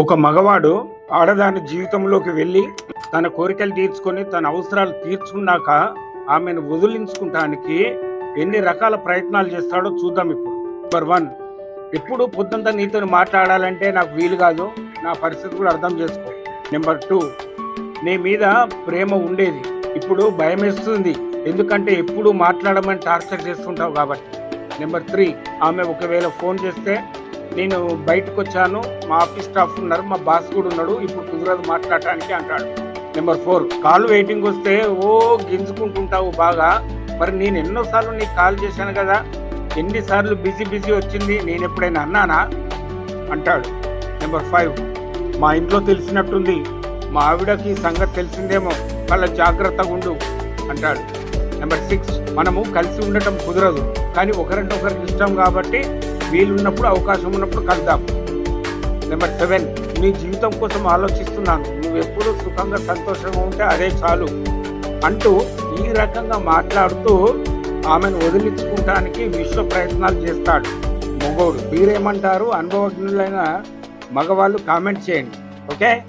ఒక మగవాడు ఆడదాని జీవితంలోకి వెళ్ళి తన కోరికలు తీర్చుకొని తన అవసరాలు తీర్చుకున్నాక ఆమెను వదిలించుకుంటానికి ఎన్ని రకాల ప్రయత్నాలు చేస్తాడో చూద్దాం ఇప్పుడు. నెంబర్ వన్ ఎప్పుడు పొద్దుంతా నీతో మాట్లాడాలంటే నాకు వీలు కాదు. నా పరిస్థితి కూడా అర్థం చేసుకో. నెంబర్ టూ నీ మీద ప్రేమ ఉండేది. ఇప్పుడు భయం వేస్తుంది. ఎందుకంటే ఎప్పుడు మాట్లాడమని టార్చర్ చేస్తుంటావు కాబట్టి. నెంబర్ త్రీ ఆమె ఒకవేళ ఫోన్ చేస్తే నేను బయటకు వచ్చాను. మా ఆఫీస్ స్టాఫ్ ఉన్నారు. మా బాస్ కూడా ఉన్నాడు. ఇప్పుడు కుదరదు మాట్లాడటానికి అంటాడు. నెంబర్ ఫోర్ కాల్ వెయిటింగ్ వస్తే ఓ గింజుకుంటుంటావు బాగా. మరి నేను ఎన్నోసార్లు నీకు కాల్ చేశాను కదా. ఎన్నిసార్లు బిజీ బిజీ వచ్చింది. నేను ఎప్పుడైనా అన్నానా? అంటాడు. నెంబర్ ఫైవ్ మా ఇంట్లో తెలిసినట్టుంది. మా ఆవిడకి ఈ సంగతి తెలిసిందేమో. వాళ్ళ జాగ్రత్తగా ఉండు అంటాడు. నెంబర్ సిక్స్ మనము కలిసి ఉండటం కుదరదు. కానీ ఒకరంటే ఒకరికి ఇష్టం కాబట్టి వీలున్నప్పుడు అవకాశం ఉన్నప్పుడు కలుద్దాం. నెంబర్ సెవెన్ నీ జీవితం కోసం ఆలోచిస్తున్నాను. నువ్వు ఎప్పుడు సుఖంగా సంతోషంగా ఉంటే అదే చాలు అంటూ ఈ రకంగా మాట్లాడుతూ ఆమెను వదిలించుకోవటానికి విశ్వ ప్రయత్నాలు చేస్తాడు. మగోడు మీరేమంటారు? అనుభవజ్ఞులైన మగవాళ్ళు కామెంట్ చేయండి. ఓకే?